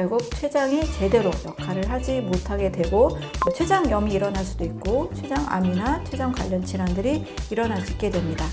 결국 췌장이 제대로 역할을 하지 못하게 되고 뭐 췌장염이 일어날 수도 있고 췌장암이나 췌장 관련 질환들이 일어날 수 있게 됩니다.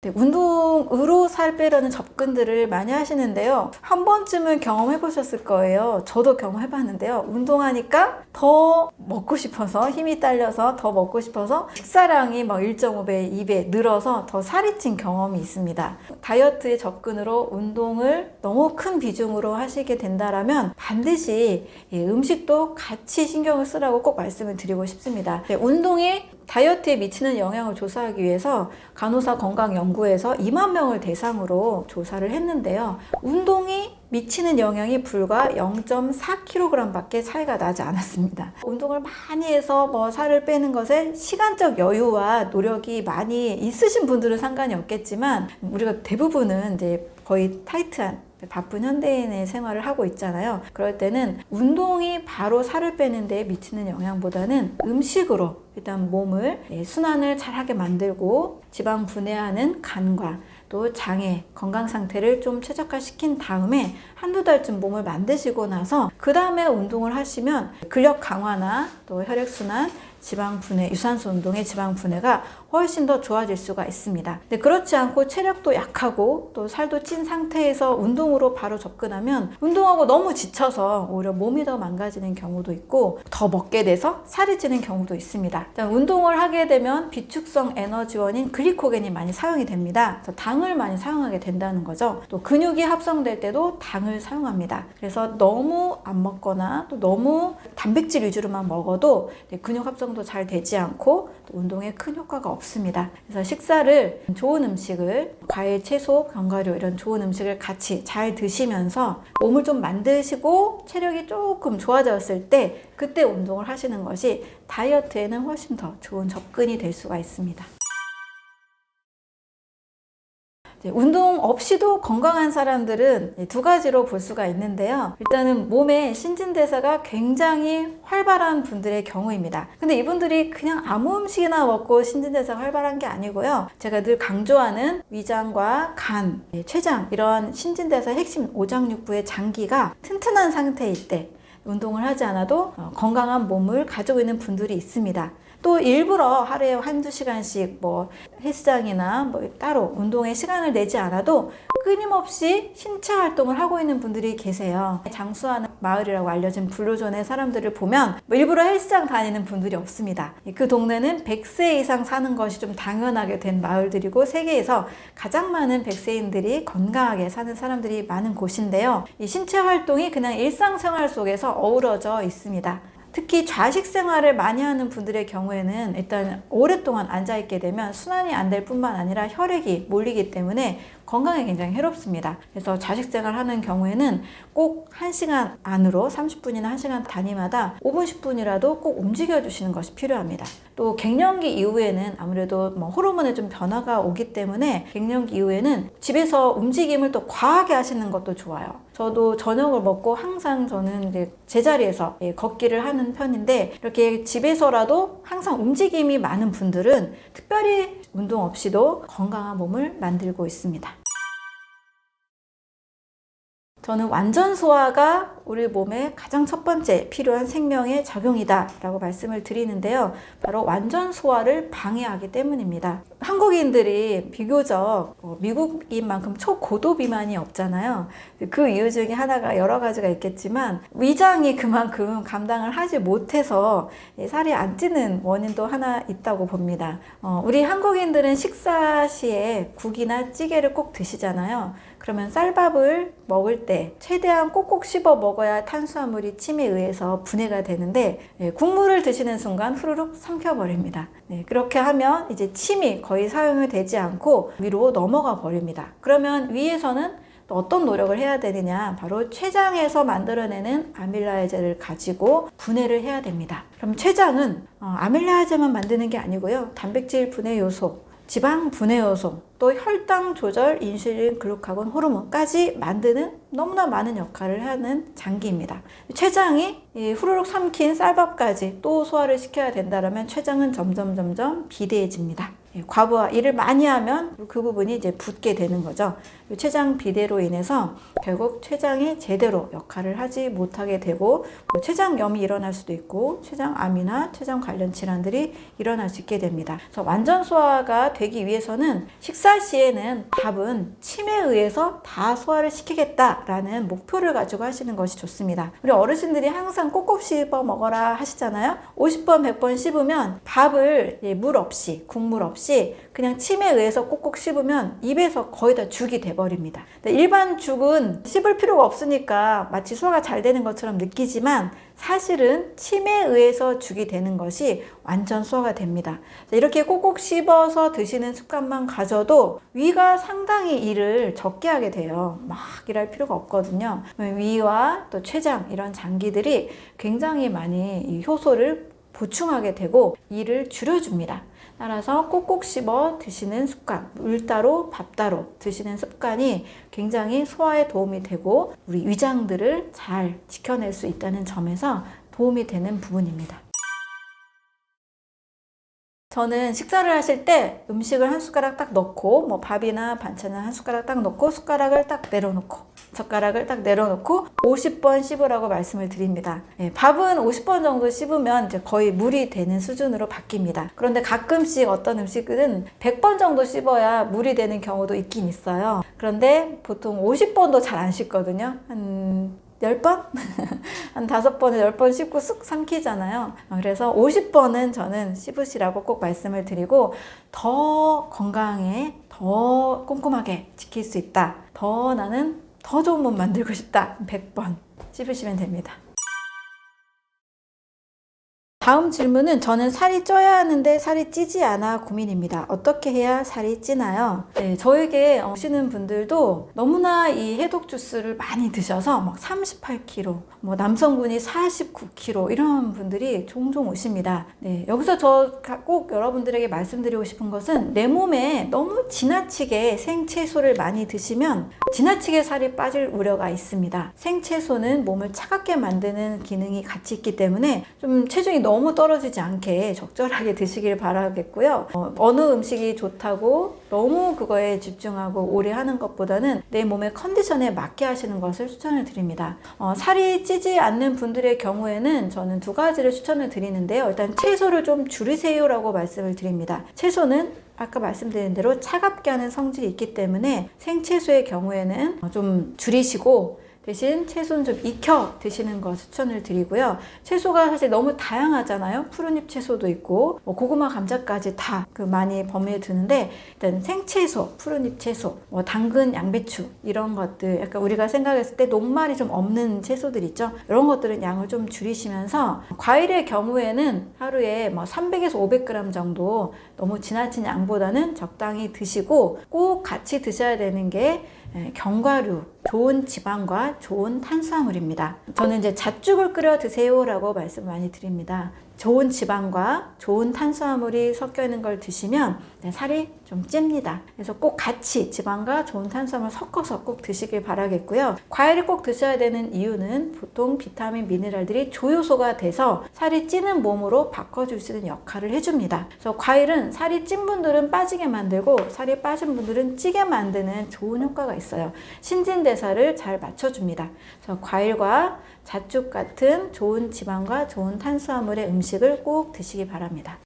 네, 운동 으로 살 빼려는 접근들을 많이 하시는데요. 한 번쯤은 경험해 보셨을 거예요. 저도 경험해 봤는데요. 운동하니까 더 먹고 싶어서 힘이 딸려서 더 먹고 싶어서 식사량이 막 1.5배, 2배 늘어서 더 살이 찐 경험이 있습니다. 다이어트의 접근으로 운동을 너무 큰 비중으로 하시게 된다라면 반드시 이 음식도 같이 신경을 쓰라고 꼭 말씀을 드리고 싶습니다. 네, 운동이 다이어트에 미치는 영향을 조사하기 위해서 간호사 건강연구에서 2만 명을 대상으로 조사를 했는데요. 운동이 미치는 영향이 불과 0.4kg 밖에 차이가 나지 않았습니다. 운동을 많이 해서 뭐 살을 빼는 것에 시간적 여유와 노력이 많이 있으신 분들은 상관이 없겠지만 우리가 대부분은 이제 거의 타이트한 바쁜 현대인의 생활을 하고 있잖아요. 그럴 때는 운동이 바로 살을 빼는 데 미치는 영향보다는 음식으로 일단 몸을 예, 순환을 잘하게 만들고 지방 분해하는 간과 또 장의 건강 상태를 좀 최적화시킨 다음에 한두 달쯤 몸을 만드시고 나서 그 다음에 운동을 하시면 근력 강화나 또 혈액순환 지방 분해, 유산소 운동의 지방 분해가 훨씬 더 좋아질 수가 있습니다. 근데 그렇지 않고 체력도 약하고 또 살도 찐 상태에서 운동으로 바로 접근하면 운동하고 너무 지쳐서 오히려 몸이 더 망가지는 경우도 있고 더 먹게 돼서 살이 찌는 경우도 있습니다. 운동을 하게 되면 비축성 에너지원인 글리코겐이 많이 사용이 됩니다. 그래서 당을 많이 사용하게 된다는 거죠. 또 근육이 합성될 때도 당을 사용합니다. 그래서 너무 안 먹거나 또 너무 단백질 위주로만 먹어도 근육 합성도 잘 되지 않고 또 운동에 큰 효과가 없습니다. 그래서 식사를 좋은 음식을 과일, 채소, 견과류 이런 좋은 음식을 같이 잘 드시면서 몸을 좀 만드시고 체력이 조금 좋아졌을 때 그때 운동을 하시는 것이 다이어트에는 훨씬 더 좋은 접근이 될 수가 있습니다. 운동 없이도 건강한 사람들은 두 가지로 볼 수가 있는데요. 일단은 몸의 신진대사가 굉장히 활발한 분들의 경우입니다. 근데 이분들이 그냥 아무 음식이나 먹고 신진대사가 활발한 게 아니고요. 제가 늘 강조하는 위장과 간, 췌장 이런 신진대사 핵심 오장육부의 장기가 튼튼한 상태일 때 운동을 하지 않아도 어, 건강한 몸을 가지고 있는 분들이 있습니다. 또 일부러 하루에 한두 시간씩 뭐 헬스장이나 뭐 따로 운동에 시간을 내지 않아도 끊임없이 신체 활동을 하고 있는 분들이 계세요. 장수하는 마을이라고 알려진 블루존의 사람들을 보면 뭐 일부러 헬스장 다니는 분들이 없습니다. 그 동네는 100세 이상 사는 것이 좀 당연하게 된 마을들이고 세계에서 가장 많은 100세인들이 건강하게 사는 사람들이 많은 곳인데요. 이 신체 활동이 그냥 일상생활 속에서 어우러져 있습니다. 특히 좌식 생활을 많이 하는 분들의 경우에는 일단 오랫동안 앉아 있게 되면 순환이 안 될 뿐만 아니라 혈액이 몰리기 때문에 건강에 굉장히 해롭습니다. 그래서 좌식 생활 하는 경우에는 꼭 1시간 안으로 30분이나 1시간 단위마다 5분, 10분이라도 꼭 움직여 주시는 것이 필요합니다. 또 갱년기 이후에는 아무래도 뭐 호르몬의 좀 변화가 오기 때문에 갱년기 이후에는 집에서 움직임을 또 과하게 하시는 것도 좋아요. 저도 저녁을 먹고 항상 저는 이제 제자리에서 예, 걷기를 하는 편인데 이렇게 집에서라도 항상 움직임이 많은 분들은 특별히 운동 없이도 건강한 몸을 만들고 있습니다. 저는 완전 소화가 우리 몸에 가장 첫 번째 필요한 생명의 작용이다 라고 말씀을 드리는데요. 바로 완전 소화를 방해하기 때문입니다. 한국인들이 비교적 어, 미국인 만큼 초고도 비만이 없잖아요. 그 이유 중에 하나가 여러 가지가 있겠지만 위장이 그만큼 감당을 하지 못해서 살이 안 찌는 원인도 하나 있다고 봅니다. 어, 우리 한국인들은 식사 시에 국이나 찌개를 꼭 드시잖아요. 그러면 쌀밥을 먹을 때 최대한 꼭꼭 씹어 먹어야 탄수화물이 침에 의해서 분해가 되는데 예, 국물을 드시는 순간 후루룩 삼켜버립니다. 네, 그렇게 하면 이제 침이 거의 사용이 되지 않고 위로 넘어가 버립니다. 그러면 위에서는 또 어떤 노력을 해야 되느냐 바로 췌장에서 만들어내는 아밀라이제를 가지고 분해를 해야 됩니다. 그럼 췌장은 어, 아밀라이제만 만드는 게 아니고요 단백질 분해 요소 지방 분해 요소, 또 혈당 조절, 인슐린, 글루카곤, 호르몬까지 만드는 너무나 많은 역할을 하는 장기입니다. 췌장이 후루룩 삼킨 쌀밥까지 또 소화를 시켜야 된다면 췌장은 점점 점점 비대해집니다. 예, 과부하 일을 많이 하면 그 부분이 이제 붓게 되는 거죠. 이 췌장 비대로 인해서 결국 췌장이 제대로 역할을 하지 못하게 되고 뭐 췌장염이 일어날 수도 있고 췌장암이나 췌장 관련 질환들이 일어날 수 있게 됩니다. 그래서 완전 소화가 되기 위해서는 식사 시에는 밥은 침에 의해서 다 소화를 시키겠다라는 목표를 가지고 하시는 것이 좋습니다. 우리 어르신들이 항상 꼭꼭 씹어 먹어라 하시잖아요. 50번, 100번 씹으면 밥을 예, 물 없이, 국물 없이 그냥 침에 의해서 꼭꼭 씹으면 입에서 거의 다 죽이 돼버 립니다. 근데 일반 죽은 씹을 필요가 없으니까 마치 소화가 잘 되는 것처럼 느끼지만 사실은 침에 의해서 죽이 되는 것이 완전 소화가 됩니다. 이렇게 꼭꼭 씹어서 드시는 습관만 가져도 위가 상당히 일을 적게 하게 돼요. 막 일할 필요가 없거든요. 위와 또 췌장 이런 장기들이 굉장히 많이 이 효소를 보충하게 되고 일을 줄여줍니다. 따라서 꼭꼭 씹어 드시는 습관, 물 따로 밥 따로 드시는 습관이 굉장히 소화에 도움이 되고 우리 위장들을 잘 지켜낼 수 있다는 점에서 도움이 되는 부분입니다. 저는 식사를 하실 때 음식을 한 숟가락 딱 넣고 뭐 밥이나 반찬을 한 숟가락 딱 넣고 숟가락을 딱 내려놓고 젓가락을 딱 내려놓고 50번 씹으라고 말씀을 드립니다. 예, 밥은 50번 정도 씹으면 이제 거의 물이 되는 수준으로 바뀝니다. 그런데 가끔씩 어떤 음식은 100번 정도 씹어야 물이 되는 경우도 있긴 있어요. 그런데 보통 50번도 잘 안 씹거든요. 한 10번? 한 5번에 10번 씹고 쑥 삼키잖아요. 그래서 50번은 저는 씹으시라고 꼭 말씀을 드리고 더 건강에 더 꼼꼼하게 지킬 수 있다. 더 나는 더 좋은 몸 만들고 싶다. 100번 씹으시면 됩니다. 다음 질문은 저는 살이 쪄야 하는데 살이 찌지 않아 고민입니다. 어떻게 해야 살이 찌나요? 네, 저에게 오시는 분들도 너무나 이 해독 주스를 많이 드셔서 막 38kg, 뭐 남성분이 49kg 이런 분들이 종종 오십니다. 네, 여기서 저 꼭 여러분들에게 말씀드리고 싶은 것은 내 몸에 너무 지나치게 생채소를 많이 드시면 지나치게 살이 빠질 우려가 있습니다. 생채소는 몸을 차갑게 만드는 기능이 같이 있기 때문에 좀 체중이 너무 떨어지지 않게 적절하게 드시길 바라겠고요. 어, 느 음식이 좋다고 너무 그거에 집중하고 오래 하는 것보다는 내 몸의 컨디션에 맞게 하시는 것을 추천을 드립니다. 어, 살이 찌지 않는 분들의 경우에는 저는 두 가지를 추천을 드리는데요. 일단 채소를 좀 줄이세요라고 말씀을 드립니다. 채소는 아까 말씀드린 대로 차갑게 하는 성질이 있기 때문에 생채소의 경우에는 좀 줄이시고 대신 채소는 좀 익혀 드시는 거 추천을 드리고요. 채소가 사실 너무 다양하잖아요. 푸른잎 채소도 있고 뭐 고구마, 감자까지 다 그 많이 범위에 드는데 일단 생채소, 푸른잎 채소, 뭐 당근, 양배추 이런 것들 약간 우리가 생각했을 때 녹말이 좀 없는 채소들 있죠. 이런 것들은 양을 좀 줄이시면서 과일의 경우에는 하루에 뭐 300에서 500g 정도 너무 지나친 양보다는 적당히 드시고 꼭 같이 드셔야 되는 게 예, 견과류, 좋은 지방과 좋은 탄수화물입니다. 저는 이제 잣죽을 끓여 드세요라고 말씀 많이 드립니다. 좋은 지방과 좋은 탄수화물이 섞여 있는 걸 드시면 네, 살이 좀 찝니다. 그래서 꼭 같이 지방과 좋은 탄수화물 섞어서 꼭 드시길 바라겠고요. 과일을 꼭 드셔야 되는 이유는 보통 비타민, 미네랄들이 조효소가 돼서 살이 찌는 몸으로 바꿔줄 수 있는 역할을 해줍니다. 그래서 과일은 살이 찐 분들은 빠지게 만들고 살이 빠진 분들은 찌게 만드는 좋은 효과가 있어요. 신진대사를 잘 맞춰줍니다. 그래서 과일과 잣죽 같은 좋은 지방과 좋은 탄수화물의 음식을 꼭 드시기 바랍니다.